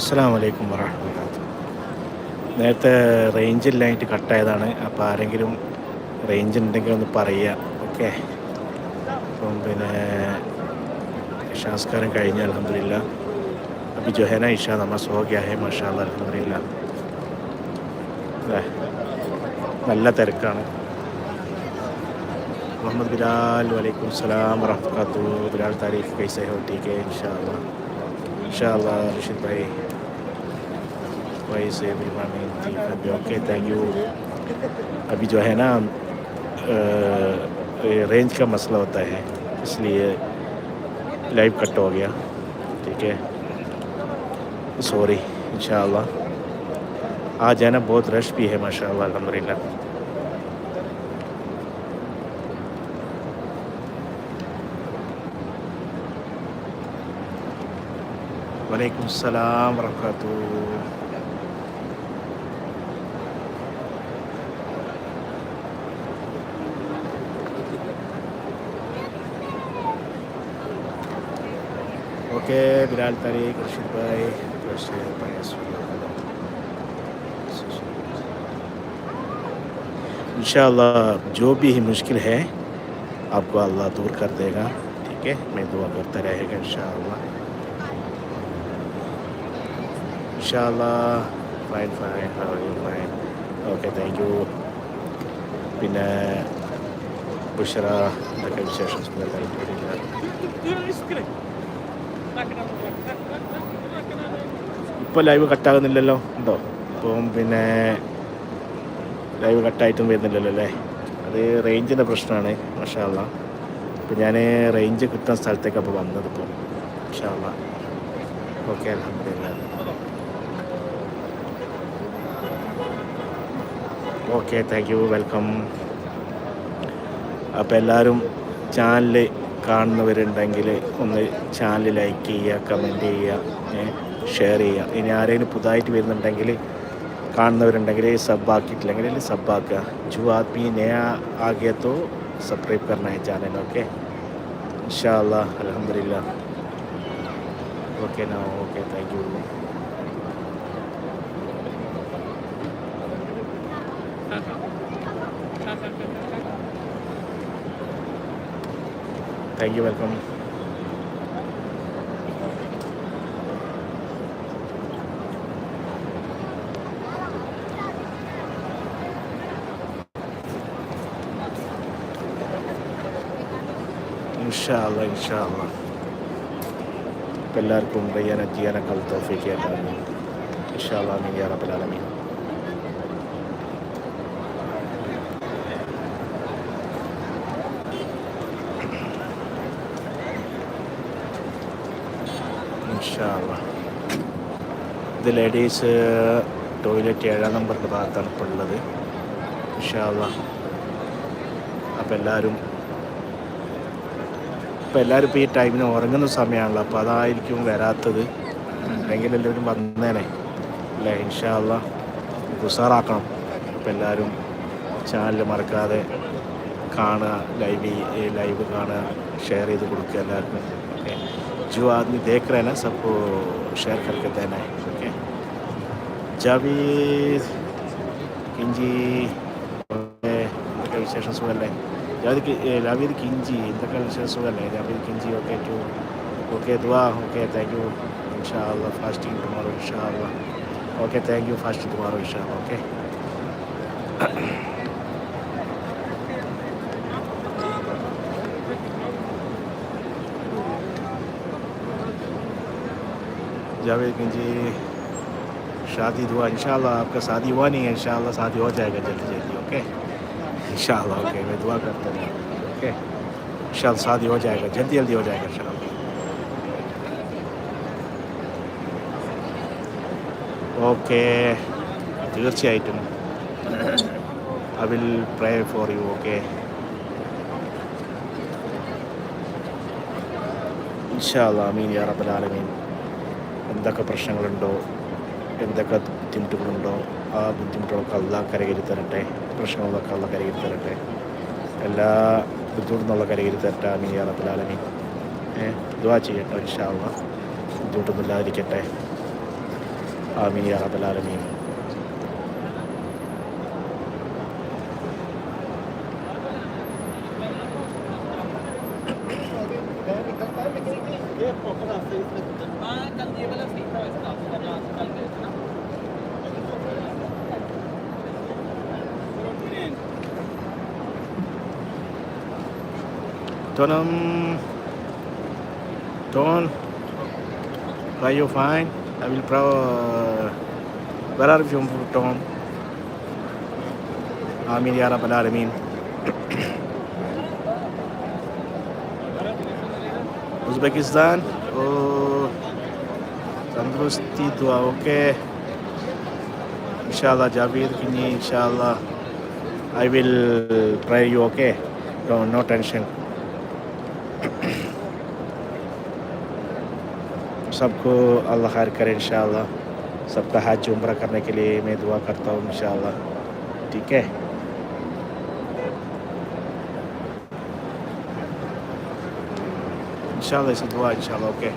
അസ്സാം വലൈക്കും വറഹമത്ത് നേരത്തെ റേഞ്ച് ഇല്ലായിട്ട് കട്ടായതാണ്. അപ്പോൾ ആരെങ്കിലും റേഞ്ച് ഉണ്ടെങ്കിൽ ഒന്ന് പറയുക ഓക്കെ? അപ്പം പിന്നെ ഇഷാസ്കാരം കഴിഞ്ഞ അലഹമില്ല അപ്പോൾ ജൊഹന ഇഷ നമ്മൾ സോഗ്യാഹെ മഷാ അലഹമില്ല നല്ല തിരക്കാണ്. മുഹമ്മദ് ബിലാൽ വലൈക്കും സലാം വറഹമത്തു ബിലാൽ താരീഖ് കൈസഹോ ടി കെ ഇൻഷാ അള്ളാഹ് إن شاء الله وائز ایوری ون ان تھی اوکے تھینک یو ابھی جو ہے نا رینج کا مسئلہ ہوتا ہے اس لیے لائیو کٹ ہو گیا ٹھیک ہے سوری انشاءاللہ آج ہے نا بہت رش بھی ہے ماشاءاللہ الحمدللہ وعلیکم السلام ورحمۃ اللہ کے بلال طریق رشید بھائی ان شاء اللہ جو بھی ہی مشکل ہے آپ کو اللہ دور کر دے گا ٹھیک ہے میں دعا کرتا رہے گا انشاءاللہ انشاءاللہ فائن فائن فائن فائن اوکے تھینک یو പിന്നെ ബുഷറ ഇതൊക്കെ വിശേഷം ഇപ്പോൾ ലൈവ് കട്ടാകുന്നില്ലല്ലോ ഉണ്ടോ അപ്പം പിന്നെ ലൈവ് കട്ടായിട്ടും വരുന്നില്ലല്ലോ അല്ലേ? അത് റേഞ്ചിന്റെ പ്രശ്നമാണ് മഷാള്ള അപ്പം ഞാൻ റേഞ്ച് കിട്ടുന്ന സ്ഥലത്തേക്ക് അപ്പോൾ വന്നത് ഇപ്പോൾ മഷാള്ള ഓക്കെ അലഹമില്ല ഓക്കെ താങ്ക് യു വെൽക്കം അപ്പോൾ എല്ലാവരും ചാനൽ കാണുന്നവരുണ്ടെങ്കിൽ ഒന്ന് ചാനൽ ലൈക്ക് ചെയ്യുക കമന്റ് ചെയ്യുക ഷെയർ ചെയ്യുക. ഇനി ആരെങ്കിലും പുതുതായിട്ട് വരുന്നുണ്ടെങ്കിൽ കാണുന്നവരുണ്ടെങ്കിൽ സബ്ബാക്കിയിട്ടില്ലെങ്കിൽ അല്ലെങ്കിൽ സബ്ബാക്കുക. ജു ആദ്മി നേ ആകെ സബ്സ്ക്രൈബ് കരണ ചാനൽ ഓക്കെ? ഇൻഷാല്ല അലഹമില്ല ഓക്കെ നാ okay thank you. Thank you. Thank you, welcome. Inshallah, inshallah. Pellar kum bayana tiyana kal tawfiq Inshallah, min ya. ഇത് ലേഡീസ് ടോയ്ലറ്റ് ഏഴാം നമ്പറിന്റെ ഭാഗത്താണ് ഇപ്പോൾ ഉള്ളത്. ഇൻഷാല്ല അപ്പോൾ എല്ലാവരും ഇപ്പോൾ എല്ലാവരും ഇപ്പോൾ ഈ ടൈമിന് ഉറങ്ങുന്ന സമയമാണല്ലോ അപ്പോൾ അതായിരിക്കും വരാത്തത്. അല്ലെങ്കിൽ എല്ലാവരും വന്നേനെ. അല്ലേ? ഇൻഷാല്ല ഉഷാറാക്കണം അപ്പോൾ എല്ലാവരും ചാനൽ മറക്കാതെ കാണുക ലൈവ് ലൈവ് കാണുക ഷെയർ ചെയ്ത് കൊടുക്കുക എല്ലാവർക്കും. جو آدمی دیکھ رہے ہیں نا، سب کو شیئر کر کے دینا ہے اوکے جابیرنس ہو گئے جاوید کن جی اندر جاوید کنجی اوکے okay اوکے okay یو ان شاء اللہ فاسٹنگ تمہاروں اوکے تھینک okay thank تمہارو fasting tomorrow اللہ اوکے جاوید کہ جی شادی دعا انشاءاللہ آپ کا شادی ہوا نہیں ہے انشاءاللہ شادی ہو جائے گا جلدی جلدی اوکے انشاءاللہ اوکے میں دعا کرتا ہوں اوکے انشاءاللہ شادی ہو جائے گا جلدی جلدی ہو جائے گا انشاءاللہ۔ اوکے تیرسی آئٹم I will pray for you, اوکے انشاءاللہ آمین یا رب العالمین۔ എന്തൊക്കെ പ്രശ്നങ്ങളുണ്ടോ? എന്തൊക്കെ ബുദ്ധിമുട്ടുകളുണ്ടോ? ആ ബുദ്ധിമുട്ടുകളൊക്കെ അല്ല കരകരി തരട്ടെ. പ്രശ്നങ്ങളൊക്കെ അല്ല കരകരി തരട്ടെ. എല്ലാ ബുദ്ധിമുട്ടുന്നുള്ള കരകരി തരട്ടെ. അമീ അറബിലാലമി ദുവാ ചെയ്യട്ടെ ഇൻഷാള്ള ബുദ്ധിമുട്ടൊന്നും ഇല്ലാതിരിക്കട്ടെ. ആമീ അറബിലാലമീ Tonum, Ton, are you fine? I will pro. Uh, where are you from, Tom? Amin ah, ازبکستان اور تندرستی دعاؤں کے inshallah Javid kini inshallah I will pray you یو no, no tension. سب کو اللہ خیر کرے انشاءاللہ سب کا حج عمرہ کرنے کے لیے میں دعا کرتا ہوں انشاءاللہ ٹھیک ہے inshallah, it's a dua, inshallah, okay.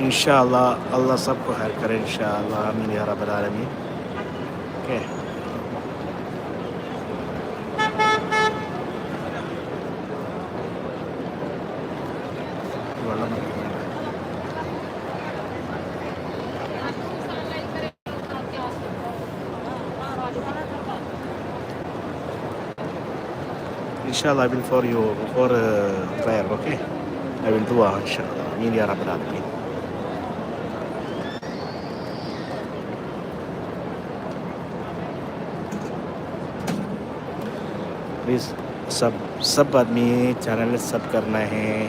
ان شاء الله الله سب کو خیر کرے ان شاء الله آمين يا رب العالمين. أوكي. ان شاء الله I will for you for uh, prayer okay I will do uh, إن شاء الله. مين يا رب العالمين. ابھی سب سب آدمی چینل سب کرنا ہے،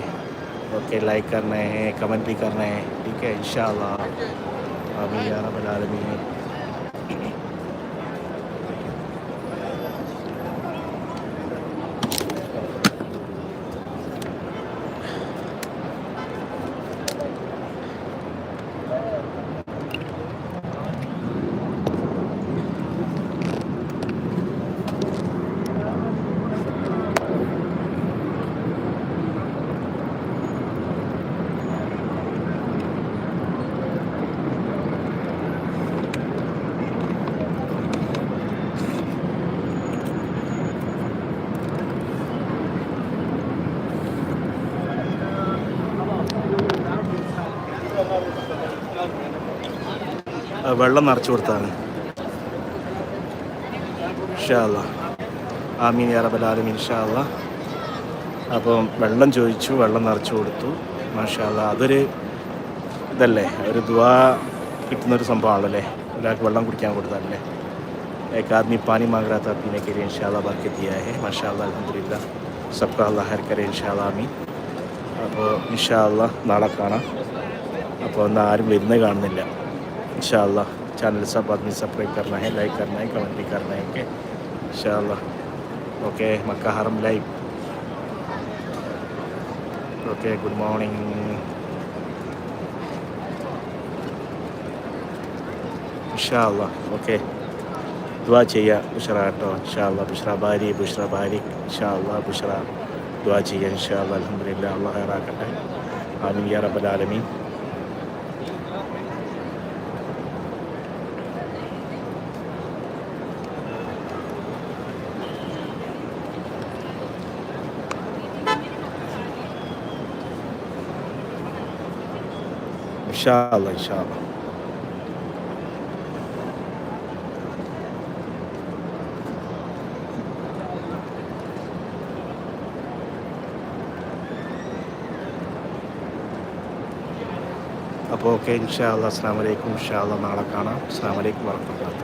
اوکے لائک کرنا ہے کمنٹ بھی کرنا ہے، ٹھیک ہے ان شاء اللہ ابھی یار العالمین۔ വെള്ളം നിറച്ചു കൊടുത്താണ്. ഷാല്ല ആമീൻ യാറബൽ ആലമീൻ ഷാല്ല അപ്പം വെള്ളം ചോദിച്ചു വെള്ളം നിറച്ചു കൊടുത്തു. മാഷാല്ല അതൊരു ഇതല്ലേ ഒരു ദ്വാ കിട്ടുന്നൊരു സംഭവമാണല്ലേ. ഒരാൾക്ക് വെള്ളം കുടിക്കാൻ കൊടുത്താലല്ലേ. एक പാനി पानी പിന്നെ रहा था पीने के लिए इन बरकत दिया है हर करे ആമീൻ. അപ്പോൾ ഇൻഷാല്ല നാളെ കാണാം. അപ്പോൾ എന്നാൽ ആരും വരുന്നേ കാണുന്നില്ല. انشاءاللہ چینل سب آدمی سبسکرائب کرنا ہے، لائک کرنا ہے، کمنٹ بھی کرنا ہے اوکے انشاءاللہ اوکے مکہ حرم لائک اوکے گڈ مارننگ انشاءاللہ اوکے دعا چاہیے بشرا آٹو انشاءاللہ، بشرا باری بشرا باری. انشاءاللہ، بشرا، دعا چاہیے انشاءاللہ، الحمدللہ، اللہ خیرہ کرنا ہے. آمین یا رب العالمین. ഇൻഷാല്ല ഇൻഷാല്ല അപ്പോൾ ഓക്കെ ഇൻഷാല്ല അസ്സാം വലൈക്കും ഇൻഷാല്ല നാളെ കാണാം. അസ്സാം വലൈക്കും വർഹമത്തുള്ള